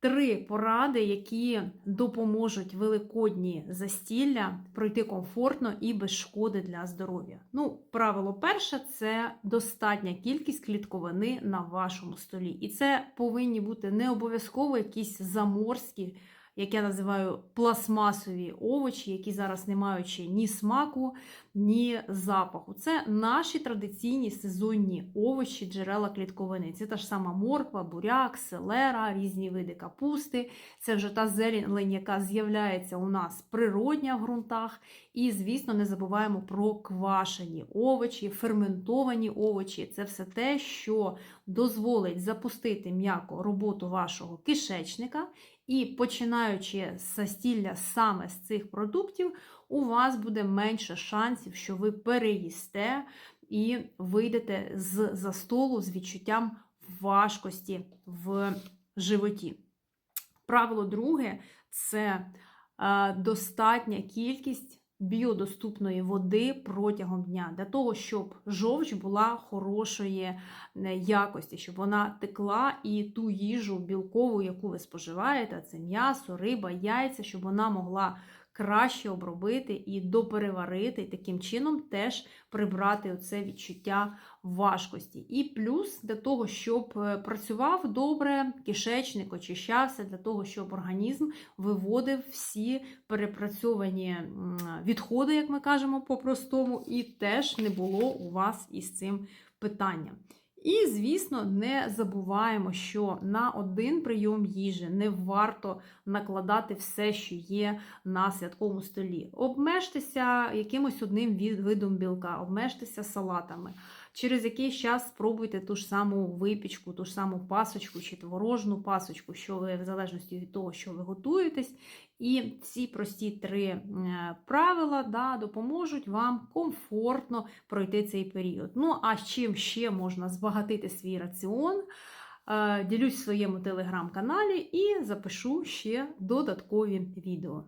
три поради, які допоможуть великодні застілля пройти комфортно і без шкоди для здоров'я. Ну, правило перше це достатня кількість клітковини на вашому столі. І це повинні бути не обов'язково якісь заморські, як я називаю, пластмасові овочі, які зараз не ще ні смаку, ні запаху. Це наші традиційні сезонні овочі, джерела клітковини. Це та ж сама морква, буряк, селера, різні види капусти. Це вже та зелень, яка з'являється у нас природня в ґрунтах. І, звісно, не забуваємо про квашені овочі, ферментовані овочі. Це все те, що дозволить запустити м'яко роботу вашого кишечника. І починаючи з застілля саме з цих продуктів, у вас буде менше шансів, що ви переїсте і вийдете з за столу з відчуттям важкості в животі. Правило друге це е, достатня кількість біодоступної води протягом дня, для того, щоб жовч була хорошої е, якості, щоб вона текла і ту їжу білкову, яку ви споживаєте, це м'ясо, риба, яйця, щоб вона могла краще обробити і допереварити, таким чином теж прибрати оце відчуття важкості. І плюс для того, щоб е, працював добре, кишечник очищався, для того, щоб організм виводив всі перепрацьовані відходи, як ми кажемо по-простому, і теж не було у вас із цим питанням. І, звісно, не забуваємо, що на один прийом їжі не варто накладати все, що є на святковому столі. Обмежтеся якимось одним видом білка, обмежтеся салатами. Через якийсь час спробуйте ту ж саму випічку, ту ж саму пасочку чи творожну пасочку, що ви в залежності від того, що ви готуєтесь. І ці прості три е, правила да, допоможуть вам комфортно пройти цей період. Ну, а з чим ще можна збагатити свій раціон? Е, Ділюсь в своєму телеграм-каналі і запишу ще додаткові відео.